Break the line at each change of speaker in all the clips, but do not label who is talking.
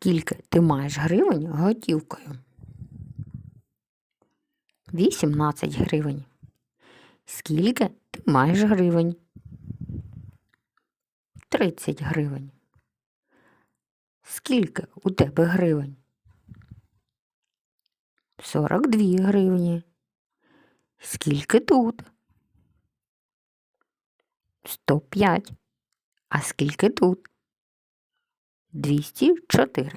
Скільки ти маєш гривень готівкою? 18 гривень. Скільки ти маєш гривень? 30 гривень. Скільки у тебе гривень? 42 гривні. Скільки тут? 105. А скільки тут? 204.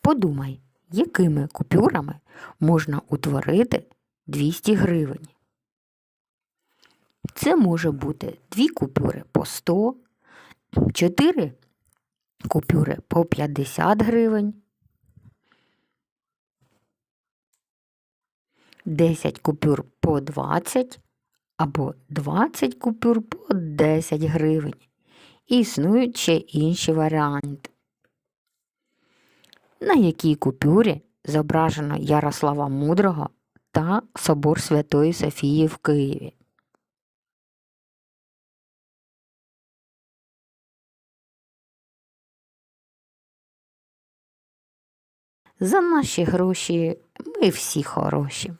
Подумай, якими купюрами можна утворити 200 гривень. Це може бути дві купюри по 100, 4 купюри по 50 гривень, 10 купюр по 20 або 20 купюр по 10 гривень. Існують ще інші варіанти. На якій купюрі зображено Ярослава Мудрого та Собор Святої Софії в Києві? За наші гроші ми всі хороші.